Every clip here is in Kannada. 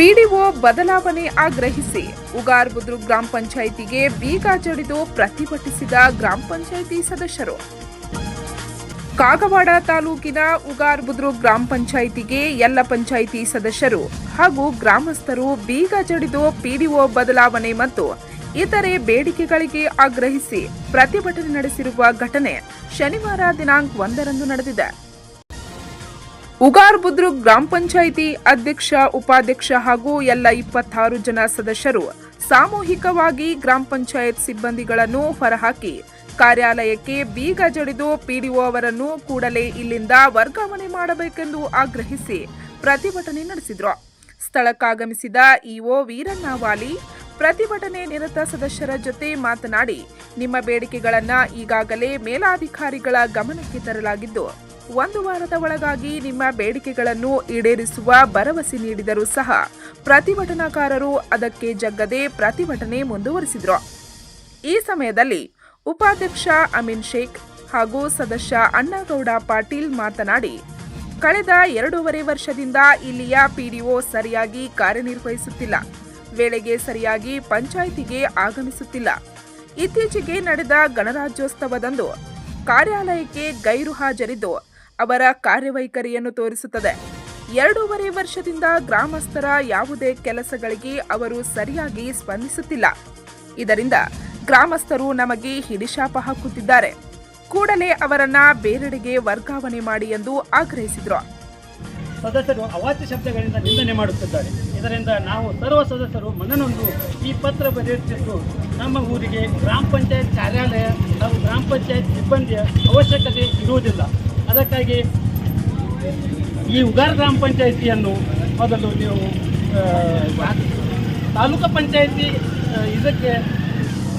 ಪಿಡಿಒ ಬದಲಾವಣೆ ಆಗ್ರಹಿಸಿ ಉಗಾರ್ ಬುದ್ರುಕ್ ಗ್ರಾಮ ಪಂಚಾಯಿತಿಗೆ ಬೀಗ ಜಡಿದು ಪ್ರತಿಭಟಿಸಿದ ಗ್ರಾಮ ಪಂಚಾಯಿತಿ ಸದಸ್ಯರು. ಕಾಗವಾಡ ತಾಲೂಕಿನ ಉಗಾರ್ ಬುದ್ರುಕ್ ಗ್ರಾಮ ಪಂಚಾಯಿತಿಗೆ ಎಲ್ಲ ಪಂಚಾಯಿತಿ ಸದಸ್ಯರು ಹಾಗೂ ಗ್ರಾಮಸ್ಥರು ಬೀಗ ಜಡಿದು ಪಿಡಿಒ ಬದಲಾವಣೆ ಮತ್ತು ಇತರೆ ಬೇಡಿಕೆಗಳಿಗೆ ಆಗ್ರಹಿಸಿ ಪ್ರತಿಭಟನೆ ನಡೆಸಿರುವ ಘಟನೆ ಶನಿವಾರ ದಿನಾಂಕ ಒಂದರಂದು ನಡೆದಿದೆ. ಉಗಾರ್ ಬುದ್ರುಕ್ ಗ್ರಾಮ ಪಂಚಾಯಿತಿ ಅಧ್ಯಕ್ಷ, ಉಪಾಧ್ಯಕ್ಷ ಹಾಗೂ ಎಲ್ಲ ಇಪ್ಪತ್ತಾರು ಜನ ಸದಸ್ಯರು ಸಾಮೂಹಿಕವಾಗಿ ಗ್ರಾಮ ಪಂಚಾಯತ್ ಸಿಬ್ಬಂದಿಗಳನ್ನು ಹೊರಹಾಕಿ, ಕಾರ್ಯಾಲಯಕ್ಕೆ ಬೀಗ ಜಡಿದು ಪಿಡಿಒ ಅವರನ್ನು ಕೂಡಲೇ ಇಲ್ಲಿಂದ ವರ್ಗಾವಣೆ ಮಾಡಬೇಕೆಂದು ಆಗ್ರಹಿಸಿ ಪ್ರತಿಭಟನೆ ನಡೆಸಿದ್ರು. ಸ್ಥಳಕ್ಕಾಗಮಿಸಿದ ಇಒ ವೀರಣ್ಣಾವಾಲಿ ಪ್ರತಿಭಟನೆ ನಿರತ ಸದಸ್ಯರ ಜೊತೆ ಮಾತನಾಡಿ, ನಿಮ್ಮ ಬೇಡಿಕೆಗಳನ್ನು ಈಗಾಗಲೇ ಮೇಲಾಧಿಕಾರಿಗಳ ಗಮನಕ್ಕೆ ತರಲಾಗಿದ್ದು ಒಂದು ವಾರದ ಒಳಗಾಗಿ ನಿಮ್ಮ ಬೇಡಿಕೆಗಳನ್ನು ಈಡೇರಿಸುವ ಭರವಸೆ ನೀಡಿದರೂ ಸಹ ಪ್ರತಿಭಟನಾಕಾರರು ಅದಕ್ಕೆ ಜಗ್ಗದೆ ಪ್ರತಿಭಟನೆ ಮುಂದುವರಿಸಿದರು. ಈ ಸಮಯದಲ್ಲಿ ಉಪಾಧ್ಯಕ್ಷ ಅಮೀನ್ ಶೇಖ್ ಹಾಗೂ ಸದಸ್ಯ ಅಣ್ಣಗೌಡ ಪಾಟೀಲ್ ಮಾತನಾಡಿ, ಕಳೆದ ಎರಡೂವರೆ ವರ್ಷದಿಂದ ಇಲ್ಲಿಯ ಪಿಡಿಒ ಸರಿಯಾಗಿ ಕಾರ್ಯನಿರ್ವಹಿಸುತ್ತಿಲ್ಲ. ವೇಳೆಗೆ ಸರಿಯಾಗಿ ಪಂಚಾಯಿತಿಗೆ ಆಗಮಿಸುತ್ತಿಲ್ಲ. ಇತ್ತೀಚೆಗೆ ನಡೆದ ಗಣರಾಜ್ಯೋತ್ಸವದಂದು ಕಾರ್ಯಾಲಯಕ್ಕೆ ಗೈರು ಹಾಜರಿದ್ದು ಅವರ ಕಾರ್ಯವೈಖರಿಯನ್ನು ತೋರಿಸುತ್ತದೆ. ಎರಡೂವರೆ ವರ್ಷದಿಂದ ಗ್ರಾಮಸ್ಥರ ಯಾವುದೇ ಕೆಲಸಗಳಿಗೆ ಅವರು ಸರಿಯಾಗಿ ಸ್ಪಂದಿಸುತ್ತಿಲ್ಲ. ಇದರಿಂದ ಗ್ರಾಮಸ್ಥರು ನಮಗೆ ಹಿಡಿಶಾಪ ಹಾಕುತ್ತಿದ್ದಾರೆ. ಕೂಡಲೇ ಅವರನ್ನ ಬೇರೆಡೆಗೆ ವರ್ಗಾವಣೆ ಮಾಡಿ ಎಂದು ಆಗ್ರಹಿಸಿದರು. ಸದಸ್ಯರು ಅವಾಚ್ಯ ಶಬ್ದಗಳಿಂದ ನಿಂದನೆ ಮಾಡುತ್ತಿದ್ದಾರೆ. ಇದರಿಂದ ನಾವು ಸರ್ವ ಸದಸ್ಯರು ಮನನೊಂದು ಈ ಪತ್ರ ಬರೆಯುತ್ತಿದ್ದು, ನಮ್ಮ ಊರಿಗೆ ಗ್ರಾಮ ಪಂಚಾಯತ್ ಕಾರ್ಯಾಲಯ ಹಾಗೂ ಗ್ರಾಮ ಪಂಚಾಯತ್ ಸಿಬ್ಬಂದಿಯ ಅವಶ್ಯಕತೆ ಇರುವುದಿಲ್ಲ. ಅದಕ್ಕಾಗಿ ಈ ಉಗಾರ್ ಗ್ರಾಮ ಪಂಚಾಯಿತಿಯನ್ನು ಮೊದಲು ನೀವು ತಾಲೂಕು ಪಂಚಾಯಿತಿ ಇದಕ್ಕೆ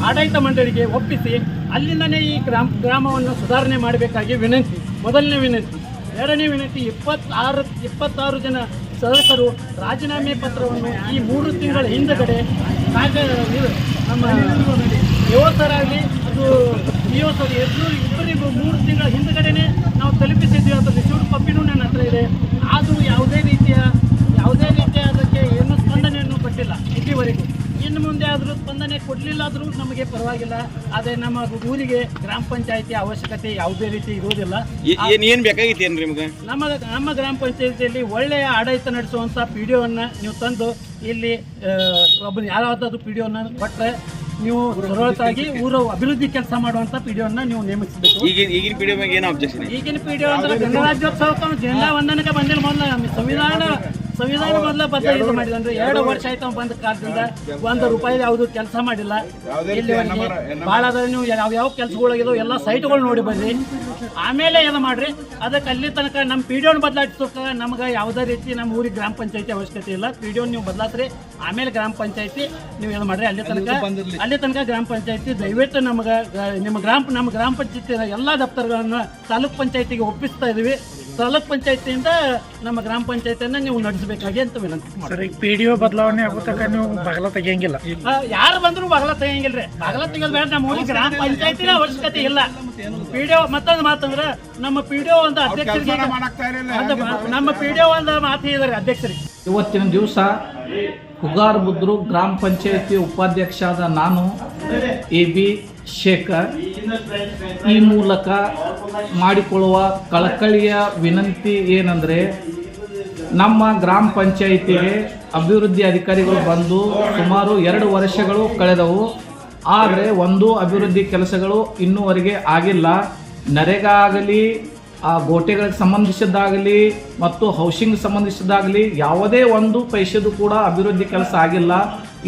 ಆಡಳಿತ ಮಂಡಳಿಗೆ ಒಪ್ಪಿಸಿ, ಅಲ್ಲಿಂದನೇ ಈ ಗ್ರಾಮ, ಗ್ರಾಮವನ್ನು ಸುಧಾರಣೆ ಮಾಡಬೇಕಾಗಿ ವಿನಂತಿ. ಮೊದಲನೇ ವಿನಂತಿ. ಎರಡನೇ ವಿನಂತಿ, ಇಪ್ಪತ್ತಾರು ಇಪ್ಪತ್ತಾರು ಜನ ಸದಸ್ಯರು ರಾಜೀನಾಮೆ ಪತ್ರವನ್ನು ಈ ಮೂರು ತಿಂಗಳ ಹಿಂದಗಡೆ ನಮ್ಮ ಯುವಕರಾಗಲಿ ಅದು ಯುವಕರು ಎದುರು ಸ್ಪಂದನೆ ಕೊಡಲಿಲ್ಲ ಆದರೂ ನಮಗೆ ಪರವಾಗಿಲ್ಲ. ಆದರೆ ನಮ್ಮ ಊರಿಗೆ ಗ್ರಾಮ ಪಂಚಾಯಿತಿ ಅವಶ್ಯಕತೆ ಯಾವುದೇ ರೀತಿ ಇರುವುದಿಲ್ಲ ಏನು ಏನು ಬೇಕಾಗಿತ್ತು ಏನು ನಿಮಗೆ? ನಮ್ಮ ನಮ್ಮ ಗ್ರಾಮ ಪಂಚಾಯಿತಿಯಲ್ಲಿ ಒಳ್ಳೆಯ ಆಡಳಿತ ನಡೆಸುವಂಥ ಪಿ ಡಿ ಒನ್ನ ನೀವು ತಂದು ಇಲ್ಲಿ ಒಬ್ಬ ಯಾರಾದರೂ ಪಿ ಡಿ ಒನ್ನ ಕೊಟ್ಟರೆ ನೀವು ಸರಳತಾಗಿ ಊರ ಅಭಿವೃದ್ಧಿ ಕೆಲಸ ಮಾಡುವಂಥ ಪಿ ಡಿ ಒನ್ನ ನೀವು ನೇಮಿಸಬೇಕು. ಈಗ ಈಗಿನ ಪೀಡಿಯೋ ಬಗ್ಗೆ ಏನು ಅಬ್ಜೆಕ್ಷನ್ ಈಗಿನ ಪಿ ಡಿ ಒ ಅಂದ್ರೆ ಗಣರಾಜ್ಯೋತ್ಸವಕ್ಕೆ ಜಿಲ್ಲಾ ವಂದನಕ್ಕೆ ಬಂದಿಲ್ಲ ಮೊದಲ ಸಂವಿಧಾನ ಸಂವಿಧಾನ ಮೊದಲ ಇದು ಮಾಡಿಲ್ಲ ಅಂದ್ರೆ ಎರಡು ವರ್ಷ ಆಯ್ತು ಅವ್ನು ಬಂದ ಕಾಲದಿಂದ ಒಂದು ರೂಪಾಯಿ ಯಾವುದು ಕೆಲಸ ಮಾಡಿಲ್ಲ. ಇಲ್ಲಿವರೆಗೆ ಭಾಳ ಅದ ನೀವು ಯಾವ ಯಾವ ಕೆಲಸಗಳಾಗಿದಾವೆ ಎಲ್ಲ ಸೈಟ್ಗಳು ನೋಡಿ ಬನ್ನಿ. ಆಮೇಲೆ ಏನು ಮಾಡ್ರಿ. ಅದಕ್ಕೆ ಅಲ್ಲಿ ತನಕ ನಮ್ಮ ಪಿ ಡಿ ಒನ್ ಬದಲಾಯಿಸೋಕೆ ನಮ್ಗೆ ಯಾವುದೇ ರೀತಿ ನಮ್ಮ ಊರಿಗೆ ಗ್ರಾಮ ಪಂಚಾಯತಿ ಅವಶ್ಯಕತೆ ಇಲ್ಲ. ಪಿ ಡಿ ಒನ್ ನೀವು ಬದಲಾತ್ರಿ. ಆಮೇಲೆ ಗ್ರಾಮ ಪಂಚಾಯತಿ ನೀವು ಏನು ಮಾಡ್ರಿ. ಅಲ್ಲಿ ತನಕ ಅಲ್ಲಿ ತನಕ ಗ್ರಾಮ ಪಂಚಾಯತಿ ದಯವಿಟ್ಟು ನಮ್ಗೆ ನಿಮ್ಮ ಗ್ರಾಮ ನಮ್ಮ ಗ್ರಾಮ ಪಂಚಾಯತಿ ಎಲ್ಲ ದಫ್ತರ್ಗಳನ್ನು ತಾಲೂಕ್ ಪಂಚಾಯತಿಗೆ ಒಪ್ಪಿಸ್ತಾ ಇದೀವಿ. ತಾಲೂಕ್ ಪಂಚಾಯತಿಯಿಂದ ನಮ್ಮ ಗ್ರಾಮ ಪಂಚಾಯತಿಯನ್ನ ನೀವು ನಡೆಸಬೇಕಾಗಿ ಅಂತ ವಿನಂತಿ ಮಾಡ್ತೀನಿ. ಸರ್ ಈಗ ಪಿ ಡಿ ಒ ಬದಲಾವಣೆ ಆಗೋ ತನಕ ನೀವು ಬಗಲ ತೆಗಿಯಂಗಿಲ್ಲ. ಯಾರು ಬಂದ್ರು ಬಗಲ ತೆಗಿಯಂಗಿಲ್ರಿ. ಬಗಲ ತೆಗೆದ್ ಬೇಡ ನಮ್ಮ ಊರಿಗೆ ಗ್ರಾಮ ಪಂಚಾಯತಿನ ಅವಶ್ಯಕತೆ ಇಲ್ಲ. ಪಿ ಡಿ ಒ ಮತ್ತೊಂದು ಮಾತಂದ್ರ ನಮ್ಮ ಪಿ ಡಿ ಒ ಒಂದು ಅಧ್ಯಕ್ಷರಿಗೆ ನಮ್ಮ ಒ ಒಂದು ಮಾತು ಹೇಳಿದಾರೆ ಅಧ್ಯಕ್ಷರಿಗೆ. ಇವತ್ತಿನ ದಿವಸ ಹುಗಾರ್ ಬುದ್ರು ಗ್ರಾಮ ಪಂಚಾಯತಿ ಉಪಾಧ್ಯಕ್ಷರಾದ ನಾನು, ಎ ಬಿ ಶೇಖರ್. ಈ ಮೂಲಕ ಮಾಡಿಕೊಳ್ಳುವ ಕಳಕಳಿಯ ವಿನಂತಿ ಏನಂದರೆ, ನಮ್ಮ ಗ್ರಾಮ ಪಂಚಾಯಿತಿಗೆ ಅಭಿವೃದ್ಧಿ ಅಧಿಕಾರಿಗಳು ಬಂದು ಸುಮಾರು ಎರಡು ವರ್ಷಗಳು ಕಳೆದವು. ಆದರೆ ಒಂದು ಅಭಿವೃದ್ಧಿ ಕೆಲಸಗಳು ಇನ್ನೂವರೆಗೆ ಆಗಿಲ್ಲ. ನರೇಗಾ ಆಗಲಿ ಆ ಗೋಟೆಗಳಿಗೆ ಸಂಬಂಧಿಸಿದ್ದಾಗಲಿ ಮತ್ತು ಹೌಸಿಂಗ್ ಸಂಬಂಧಿಸಿದ್ದಾಗಲಿ ಯಾವುದೇ ಒಂದು ಪೈಸೆದು ಕೂಡ ಅಭಿವೃದ್ಧಿ ಕೆಲಸ ಆಗಿಲ್ಲ.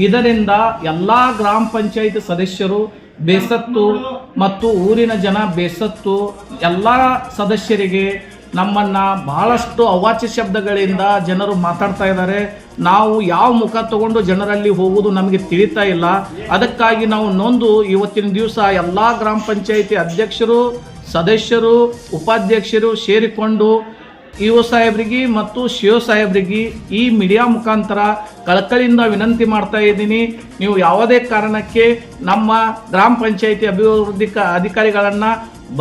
ಇದರಿಂದ ಎಲ್ಲ ಗ್ರಾಮ ಪಂಚಾಯತ್ ಸದಸ್ಯರು ಬೇಸತ್ತು ಮತ್ತು ಊರಿನ ಜನ ಬೇಸತ್ತು. ಎಲ್ಲ ಸದಸ್ಯರಿಗೆ ನಮ್ಮನ್ನು ಬಹಳಷ್ಟು ಅವಾಚ್ಯ ಶಬ್ದಗಳಿಂದ ಜನರು ಮಾತಾಡ್ತಾ ಇದ್ದಾರೆ. ನಾವು ಯಾವ ಮುಖ ತಗೊಂಡು ಜನರಲ್ಲಿ ಹೋಗುವುದು ನಮಗೆ ತಿಳಿತಾ ಇಲ್ಲ. ಅದಕ್ಕಾಗಿ ನಾವು ನೊಂದು ಇವತ್ತಿನ ದಿವಸ ಎಲ್ಲ ಗ್ರಾಮ ಪಂಚಾಯಿತಿ ಅಧ್ಯಕ್ಷರು ಸದಸ್ಯರು, ಉಪಾಧ್ಯಕ್ಷರು ಸೇರಿಕೊಂಡು ಇ ಒ ಸಾಹೇಬ್ರಿಗೆ ಮತ್ತು ಶಿವ ಸಾಹೇಬ್ರಿಗೆ ಈ ಮೀಡಿಯಾ ಮುಖಾಂತರ ಕಳಕಳಿಯಿಂದ ವಿನಂತಿ ಮಾಡ್ತಾ ಇದ್ದೀನಿ. ನೀವು ಯಾವುದೇ ಕಾರಣಕ್ಕೆ ನಮ್ಮ ಗ್ರಾಮ ಪಂಚಾಯಿತಿ ಅಭಿವೃದ್ಧಿ ಕ ಅಧಿಕಾರಿಗಳನ್ನು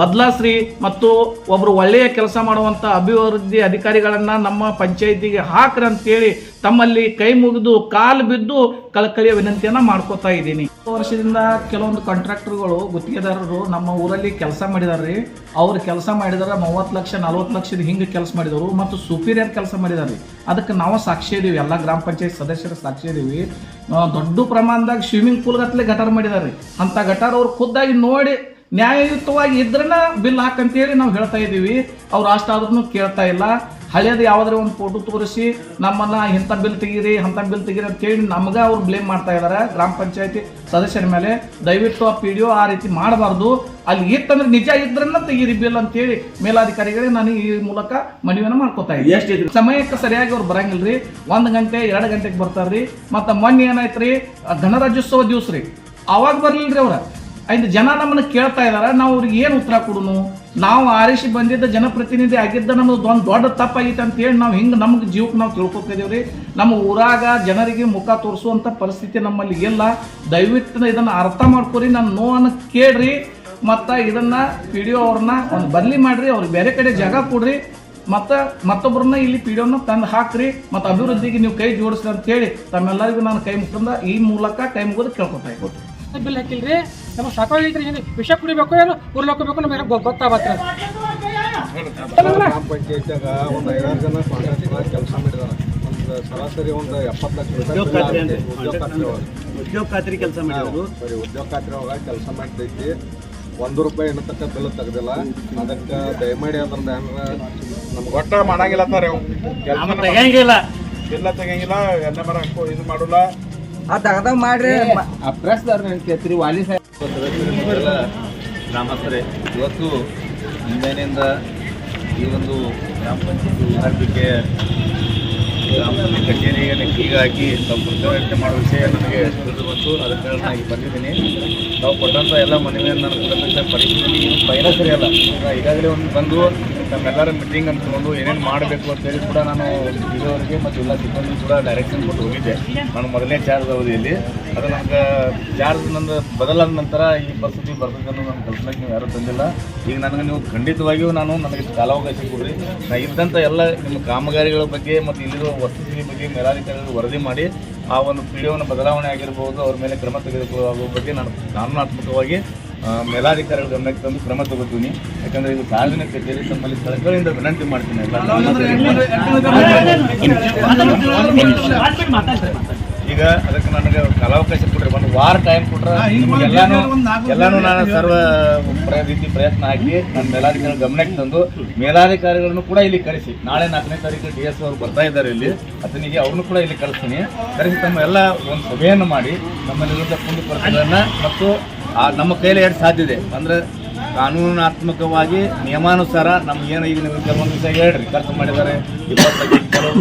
ಬದಲಾಸ್ರಿ ಮತ್ತು ಒಬ್ಬರು ಒಳ್ಳೆಯ ಕೆಲಸ ಮಾಡುವಂಥ ಅಭಿವೃದ್ಧಿ ಅಧಿಕಾರಿಗಳನ್ನು ನಮ್ಮ ಪಂಚಾಯಿತಿಗೆ ಹಾಕ್ರಿ ಅಂತೇಳಿ ತಮ್ಮಲ್ಲಿ ಕೈ ಮುಗಿದು ಕಾಲು ಬಿದ್ದು ಕಳಕಳಿಯ ವಿನಂತಿಯನ್ನು ಮಾಡ್ಕೋತಾ ಇದ್ದೀನಿ. ವರ್ಷದಿಂದ ಕೆಲವೊಂದು ಕಾಂಟ್ರಾಕ್ಟರ್ಗಳು ಗುತ್ತಿಗೆದಾರರು ನಮ್ಮ ಊರಲ್ಲಿ ಕೆಲಸ ಮಾಡಿದಾರ್ರಿ. ಅವ್ರು ಕೆಲಸ ಮಾಡಿದಾರೆ ಮೂವತ್ತು ಲಕ್ಷ, ನಲ್ವತ್ತು ಲಕ್ಷದ ಹಿಂಗೆ ಕೆಲಸ ಮಾಡಿದರು ಮತ್ತು ಸುಪೀರಿಯರ್ ಕೆಲಸ ಮಾಡಿದಾರೆ ಅದಕ್ಕೆ ನಾವು ಸಾಕ್ಷಿ ಇದೀವಿ, ಎಲ್ಲ ಗ್ರಾಮ ಪಂಚಾಯತ್ ಸದಸ್ಯರು ಸಾಕ್ಷಿ ಇದೀವಿ. ದೊಡ್ಡ ಪ್ರಮಾಣದಾಗ ಸ್ವಿಮ್ಮಿಂಗ್ ಪೂಲ್ ಗಟ್ಟಲೆ ಗಟಾರ್ ಮಾಡಿದಾರೆ ಅಂತ ಗಟಾರ್ ಅವ್ರು ಖುದ್ದಾಗಿ ನೋಡಿ ನ್ಯಾಯಯುತವಾಗಿ ಇದ್ರನ್ನ ಬಿಲ್ ಹಾಕಂತೇಳಿ ನಾವು ಹೇಳ್ತಾ ಇದ್ದೀವಿ. ಅವ್ರು ಅಷ್ಟಾದ್ರೂ ಕೇಳ್ತಾ ಇಲ್ಲ. ಹಳೇದು ಯಾವುದಾದ್ರು ಒಂದು ಫೋಟೋ ತೋರಿಸಿ ನಮ್ಮನ್ನ ಇಂಥ ಬಿಲ್ ತೆಗೀರಿ ಅಂಥ ಬಿಲ್ ತೆಗೀರಿ ಅಂತೇಳಿ ನಮ್ಗೆ ಅವ್ರು ಬ್ಲೇಮ್ ಮಾಡ್ತಾ ಇದ್ದಾರೆ. ಗ್ರಾಮ ಪಂಚಾಯತಿ ಸದಸ್ಯರ ಮೇಲೆ. ದಯವಿಟ್ಟು ಆ ಪಿ ಡಿ ಆ ರೀತಿ ಮಾಡಬಾರ್ದು. ಅಲ್ಲಿ ಇತ್ತಂದ್ರೆ ನಿಜ ಇದ್ರನ್ನ ತೆಗೀರಿ ಬಿಲ್ ಅಂತೇಳಿ ಮೇಲಾಧಿಕಾರಿಗಳಿಗೆ ನಾನು ಈ ಮೂಲಕ ಮನವಿಯನ್ನು ಮಾಡ್ಕೋತಾ ಇದ್ದೀನಿ. ಸಮಯಕ್ಕೆ ಸರಿಯಾಗಿ ಅವ್ರು ರೀ ಒಂದು ಗಂಟೆ ಎರಡು ಗಂಟೆಗೆ ಬರ್ತಾರ್ರಿ. ಮತ್ತು ಮೊನ್ನೆ ಏನಾಯ್ತು ರೀ ಗಣರಾಜ್ಯೋತ್ಸವ ದಿವಸ ರೀ. ಅವಾಗ ರೀ ಅವ್ರ. ಐದು ಜನ ನಮ್ಮನ್ನ ಕೇಳ್ತಾ ಇದ್ದಾರೆ ನಾವು ಅವ್ರಿಗೆ ಏನು ಉತ್ತರ ಕೊಡುನು? ನಾವು ಆರಿಸಿ ಬಂದಿದ್ದ ಜನಪ್ರತಿನಿಧಿ ಆಗಿದ್ದ ನಮ್ದು ಒಂದು ದೊಡ್ಡ ತಪ್ಪಾಗಿತ್ತು ಅಂತ ಹೇಳಿ ನಾವು ಹಿಂಗೆ ನಮ್ಗೆ ಜೀವಕ್ಕೆ ನಾವು ತಿಳ್ಕೊತಿದೀವ್ರಿ ನಮ್ಮ ಊರಾಗ ಜನರಿಗೆ ಮುಖ ತೋರಿಸುವಂಥ ಪರಿಸ್ಥಿತಿ ನಮ್ಮಲ್ಲಿ ಇಲ್ಲ. ದಯವಿಟ್ಟು ಇದನ್ನು ಅರ್ಥ ಮಾಡ್ಕೊರಿ ನನ್ನ ನೋವನ್ನು ಕೇಳ್ರಿ, ಮತ್ತು ಇದನ್ನ ಪಿ ಡಿ ಅವ್ರನ್ನ ಒಂದು ಬದಲಿ ಮಾಡ್ರಿ, ಅವ್ರಿಗೆ ಬೇರೆ ಕಡೆ ಜಾಗ ಕೊಡ್ರಿ, ಮತ್ತು ಮತ್ತೊಬ್ಬರನ್ನ ಇಲ್ಲಿ ಪಿ ಡಿ ತಂದು ಹಾಕ್ರಿ, ಮತ್ತು ಅಭಿವೃದ್ಧಿಗೆ ನೀವು ಕೈ ಜೋಡಿಸ್ರಿ ಅಂತ ಹೇಳಿ ತಮ್ಮೆಲ್ಲರಿಗೂ ನಾನು ಕೈ ಮುಖಂದ ಈ ಮೂಲಕ ಕೈ ಮುಗಿದು ಕೇಳ್ಕೊತಾ ಇದ್ದೀನಿ. ಬಿಲ್ ಹಾಕಿಲ್ರಿ? ನಮಗೆ ಸಾಕಾಗೈತ್ರಿ ಏನು ವಿಷ ಕುಡಿಬೇಕು ಏನು? ಉರ್ಲೋಕೋಬೇಕು ನಮಗೆ ಗೊತ್ತಾಗತ್ತೆ ಗ್ರಾಮ ಪಂಚಾಯತ್ಯಾಗ ಒಂದು ಐದಾರು ಜನ ಕಾಂಟ್ರಾಕ್ಟರ್ ಕೆಲಸ ಮಾಡಿದಾರೆ. ಒಂದು ಸರಾಸರಿ ಒಂದು ಎಪ್ಪತ್ತು ಲಕ್ಷ ರೂಪಾಯಿ ಉದ್ಯೋಗ ಖಾತ್ರಿ ಖಾತ್ರಿ ಕೆಲಸ ಮಾಡಿದ್ರು ಸರಿ ಉದ್ಯೋಗ ಖಾತ್ರಿ ಒಳಗೆ ಕೆಲಸ ಮಾಡ್ತೈತಿ. ಒಂದು ರೂಪಾಯಿ ಏನತಕ್ಕ ಬೆಲೆ ತೆಗ್ದಿಲ್ಲ. ಅದಕ್ಕೆ ದಯಮಾಡಿ ಅದ್ರದ್ದು ಏನಾರ ನಮ್ಗೆ ಒಟ್ಟ ಮಾಡಂಗಿಲ್ಲ ಅಂತಾರೆ ಅವು. ಕೆಲ್ಸ ಮರ ಇದು ಇಲ್ಲ ಹಾಕೋ ಇದು ವಾಲಿ ಎಲ್ಲ ಗ್ರಾಮಸ್ಥರೇ ಇವತ್ತು ಮುಂಜಾನೆಯಿಂದ ಈ ಒಂದು ಗ್ರಾಮ ಪಂಚಾಯತಿ ಗ್ರಾಮ ಪಂಚಾಯತ್ ಕಚೇರಿಗೆ ಹೀಗಾಗಿ ತಾವು ಮಾಡುವ ಮಾಡೋ ವಿಷಯ ನನಗೆ ತಿಳಿದು ಬಂತು. ಅದಕ್ಕೆ ನಾನು ಈಗ ಬಂದಿದ್ದೀನಿ. ನಾವು ಕೊಟ್ಟಂಥ ಎಲ್ಲ ಮನವಿಯನ್ನು ನಾನು ಕೊಡ್ತಕ್ಕಂಥ ಪರಿಸ್ಥಿತಿ ಪೈಲ ಸರಿಯಲ್ಲ ಈಗ ಈಗಾಗಲೇ ಒಂದು ಬಂದು ನಮ್ಮೆಲ್ಲರ ಮೀಟಿಂಗ್ ಅಂತ ತಗೊಂಡು ಏನೇನು ಮಾಡಬೇಕು ಅಂತೇಳಿ ಕೂಡ ನಾನು ಇರೋರಿಗೆ ಮತ್ತು ಎಲ್ಲ ಸಿಬ್ಬಂದಿ ಕೂಡ ಡೈರೆಕ್ಷನ್ ಕೊಟ್ಟು ಹೋಗಿದ್ದೆ. ನಾನು ಮೊದಲನೇ ಚಾರ್ಜ್ ಅವಧಿಯಲ್ಲಿ. ಅದು ನನಗೆ ಚಾರ್ಜ್ ನಂದು ಬದಲಾದ ನಂತರ ಈ ಪರಿಸ್ಥಿತಿ ಬರ್ತದೆ ಅನ್ನೋ ನನ್ನ ಕಲ್ಪನೆಗೆ ನೀವು ಯಾರೂ ತಂದಿಲ್ಲ. ಈಗ ನನಗೆ ನೀವು ಖಂಡಿತವಾಗಿಯೂ ನಾನು ನನಗೆ ಕಾಲಾವಕಾಶ ಕೊಡ್ರಿ. ನಾ ಇದ್ದಂಥ ಎಲ್ಲ ನಿಮ್ಮ ಕಾಮಗಾರಿಗಳ ಬಗ್ಗೆ ಮತ್ತು ಇಲ್ಲಿರುವ ವಸ್ತುಸ್ಥಿತಿ ಬಗ್ಗೆ ಮೇಲಾಧಿಕಾರಿಗಳು ವರದಿ ಮಾಡಿ ಆ ಒಂದು ಪಿಡಿಒನ ಬದಲಾವಣೆ ಆಗಿರ್ಬೋದು ಅವ್ರ ಮೇಲೆ ಕ್ರಮ ತೆಗೆದುಕೊಳ್ಳುವ ಬಗ್ಗೆ ನಾನು ಕಾನೂನಾತ್ಮಕವಾಗಿ ಮೇಲಾಧಿಕಾರಿಗಳ ಗಮನಕ್ಕೆ ತಂದು ಕ್ರಮ ತಗೋತೀನಿ ಯಾಕಂದ್ರೆ ಇದು ಸಾರ್ವಜನಿಕ ಕಚೇರಿ ತಮ್ಮಲ್ಲಿ ಸ್ಥಳಗಳಿಂದ ವಿನಂತಿ ಮಾಡ್ತೀನಿ ಈಗ ಅದಕ್ಕೆ ನನಗೆ ಕಾಲಾವಕಾಶ ಕೊಡ್ರಿ ಒಂದು ವಾರ ಟೈಮ್ ಕೊಟ್ರೆ ಎಲ್ಲಾನು ಎಲ್ಲಾನು ನಾನು ಸರ್ವ ರೀತಿ ಪ್ರಯತ್ನ ಹಾಕಿ ನನ್ನ ಮೇಲಾಧಿಕಾರಿ ಗಮನಕ್ಕೆ ತಂದು ಮೇಲಾಧಿಕಾರಿಗಳನ್ನು ಕೂಡ ಇಲ್ಲಿ ಕರೆಸಿ. ನಾಳೆ ನಾಲ್ಕನೇ ತಾರೀಕು ಡಿ ಎಸ್ ಅವರು ಬರ್ತಾ ಇದ್ದಾರೆ ಇಲ್ಲಿ. ಅತನಿಗೆ ಅವ್ರನ್ನು ಕೂಡ ಇಲ್ಲಿ ಕರೆಸ್ತೀನಿ ಕರೆಸಿ ತಮ್ಮ ಎಲ್ಲ ಒಂದು ಸಭೆಯನ್ನು ಮಾಡಿ ನಮ್ಮಲ್ಲಿರುವಂಥ ಕುಂದು ಕೊರತೆಗಳನ್ನು ಮತ್ತು ಆ ನಮ್ಮ ಕೈಯಲ್ಲಿ ಎರಡು ಸಾಧ್ಯ ಇದೆ. ಅಂದ್ರೆ ಕಾನೂನಾತ್ಮಕವಾಗಿ ನಿಯಮಾನುಸಾರ ನಮ್ಗೇನು ಈಗ ನೀವು ಕೆಲವೊಂದು ವಿಷಯ ಹೇಳ್ರಿ. ಖರ್ಚು ಮಾಡಿದ್ದಾರೆ ಇಪ್ಪತ್ತೈದು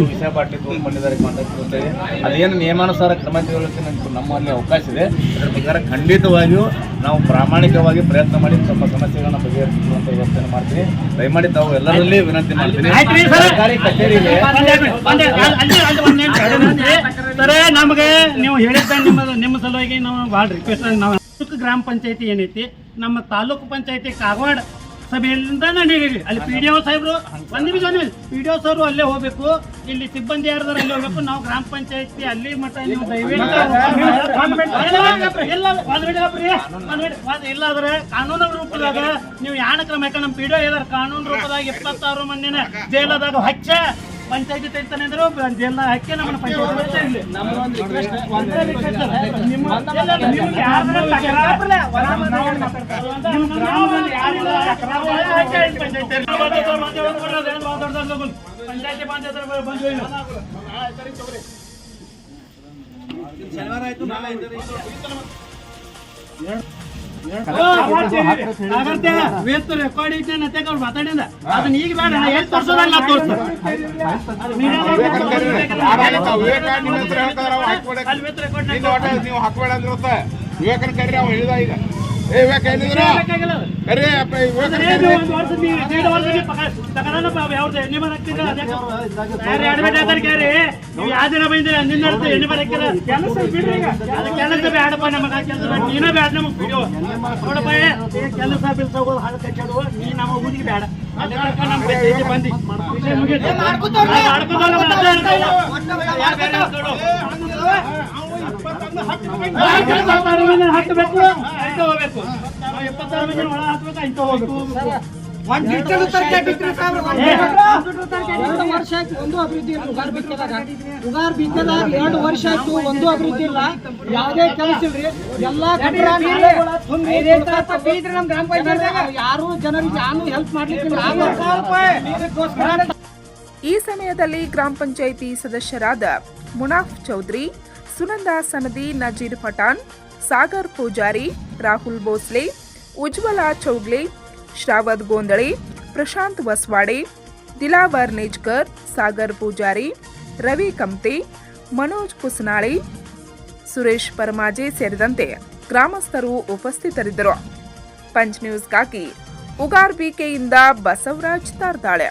ವಿಷಯ ಬಾಟ್ಲಿ ತೊಗೊಂಡು ಬಂದಿದ್ದಾರೆ ಕಾಂಟ್ಯಾಕ್ಟ್ ಅಂತೇಳಿ ಅದೇನು ನಿಯಮಾನುಸಾರ ಕ್ರಮ ತೆಗೆದುಕೊಳ್ಳಕ್ಕೆ ನಮ್ಗೆ ನಮ್ಮಲ್ಲಿ ಅವಕಾಶ ಇದೆ. ಅದರ ಪ್ರಕಾರ ಖಂಡಿತವಾಗಿಯೂ ನಾವು ಪ್ರಾಮಾಣಿಕವಾಗಿ ಪ್ರಯತ್ನ ಮಾಡಿ ತಮ್ಮ ಸಮಸ್ಯೆಗಳನ್ನ ಬಗೆಹರಿಸುವಂತ ವ್ಯವಸ್ಥೆಯನ್ನು ಮಾಡ್ತೀವಿ. ದಯಮಾಡಿ ತಾವು ಎಲ್ಲರಲ್ಲಿ ವಿನಂತಿ ಮಾಡ್ತೀನಿ. ಸರ್ಕಾರಿ ಕಚೇರಿಗೆ ಸರ್ ನಮಗೆ ನೀವು ಹೇಳಿದ್ದ ನಿಮ್ಮ ನಿಮ್ಮ ಸಲುವಾಗಿ ನಾವು ಭಾಳ ರಿಕ್ವೆಸ್ಟ್ ನಾವು ಗ್ರಾಮ ಪಂಚಾಯತಿ ಏನೈತಿ? ನಮ್ಮ ತಾಲೂಕು ಪಂಚಾಯತಿ ಕಾಗವಾಡ ಸಭೆಯಿಂದ ನಡೀರಿ ಅಲ್ಲಿ ಪಿ ಡಿ ಒ ಸಾಹೇಬ್ರು ಒಂದು ನಿಮಿಷ ಒಂದು ನಿಮಿಷ ಪಿ ಡಿ ಒ ಸರ್ ಅಲ್ಲೇ ಹೋಗ್ಬೇಕು ಇಲ್ಲಿ ಸಿಬ್ಬಂದಿ ಯಾರ್ದಾರ ಅಲ್ಲಿ ಹೋಗ್ಬೇಕು ನಾವು ಗ್ರಾಮ ಪಂಚಾಯತಿ ಅಲ್ಲಿ ಮಟ್ಟ ನೀವು ದಯವಿಟ್ಟು ಇಲ್ಲ ಒಂದ್ minute ಅಪ್ರಿ. ಒಂದ್ minute. ಒಂದ್ ಇಲ್ಲ ಆದ್ರೆ ಕಾನೂನು ರೂಪದಾಗ ನೀವು ಯಾಣ ಕ್ರಮ ಯಾಕಂದ್ರೆ ನಮ್ಮ ಪಿ ಡಿ ಒ ಇದಾರೆ ಕಾನೂನು ರೂಪದಾಗ ಇಪ್ಪತ್ತಾರು ಮಂದಿನ ಜೈಲದಾಗ ಹಚ್ಚ ಪಂಚಾಯತಿ ತೆಗಿತಾನೆ ಅಂದ್ರು ಜೈಲ್ದಾಗ ಹಾಕಿ ನಮ್ಮನ್ನ ಪಂಚಾಯತಿ ರೆಕಾರ್ಡ್ ಐತೆ ಅಂತ ಅವ್ರು ಮಾತಾಡಿದ ಅದನ್ನ ಈಗ ಬೇಡ ಎಲ್ಲಿ ತೋರ್ಸೋದಲ್ಲ ನೀವು ಹಾಕ್ಬೇಡ ಅಂದ್ರೆ ವಿವೇಕನ ಕರೀ ಅವ್ನು ಹೇಳಿದ ಈಗ ಯಾವ ದಿನ ಬಂದಿರ ನಿನ್ನ ಅರ್ಥ ಎಣ್ಣೆ ಕೆಲಸ ಬಿಡ್ರಿ ಈಗ. ಅದು ಕೆಲಸ ಬೇಡಪ್ಪ ನಮಗೆ ಕೆಲಸ ಬೇಡ. ನೀನ ಬೇಡ ನಮಗೆ ಬಿಡು. ನೋಡಪ್ಪ ಕೆಲಸ ನೀ ನಮ್ಮ ಊರಿಗೆ ಬೇಡ. ನಮ್ಮ ಬಂದು. ಹತ್ತು ಬೇಕು ಆಯ್ತು ಹೋಗ್ಬೇಕು. ನಾವು ಎಪ್ಪತ್ತಾರು ಮಂದಿ ಒಳ ಹಾಕ್ಬೇಕು? ಆಯ್ತು ಹೋಗ್ಬೇಕು. ಎರಡು ವರ್ಷ ಆಯ್ತು. ಒಂದು ಅಭಿವೃದ್ಧಿ ಇಲ್ಲ ಉಗಾರ್ ಬಿತ್ತದಾಗ ಉಗಾರ್ ಬಿತ್ತದಾಗ ಎರಡು ವರ್ಷ ಆಯ್ತು ಒಂದು ಅಭಿವೃದ್ಧಿ ಇಲ್ಲ. ಯಾವುದೇ ಕೆಲಸ ಇಲ್ರಿ. ಎಲ್ಲಾ. ಯಾರು ಜನರಿಗೆ ಯಾರು ಹೆಲ್ಪ್ ಮಾಡ್ಲಿಕ್ಕೆ ಈ ಸಮಯದಲ್ಲಿ ಗ್ರಾಮ ಪಂಚಾಯಿತಿ ಸದಸ್ಯರಾದ ಮುನಾಫ್ ಚೌಧರಿ ಸುನಂದಾ ಸನದಿ ನಜೀರ್ ಪಠಾಣ್ ಸಾಗರ್ ಪೂಜಾರಿ, ರಾಹುಲ್ ಭೋಸ್ಲೆ, ಉಜ್ವಲಾ ಚೌಗ್ಲೆ, ಶ್ರಾವತ್ ಗೋಂದಳೆ, ಪ್ರಶಾಂತ್ ವಸ್ವಾಡೆ, ದಿಲಾವರ್ ನೇಜ್ಕರ್, ಸಾಗರ್ ಪೂಜಾರಿ, ರವಿ ಕಮ್ತೆ ಮನೋಜ್ ಕುಸನಾಳಿ, ಸುರೇಶ್ ಪರಮಾಜೆ ಸೇರಿದಂತೆ ಗ್ರಾಮಸ್ಥರು ಉಪಸ್ಥಿತರಿದ್ದರು. ಪಂಚ್ ನ್ಯೂಸ್ಗಾಗಿ ಉಗಾರ್ ಬಿಕೆಯಿಂದ ಬಸವರಾಜ್ ತಾರ್ದಾಳೆ.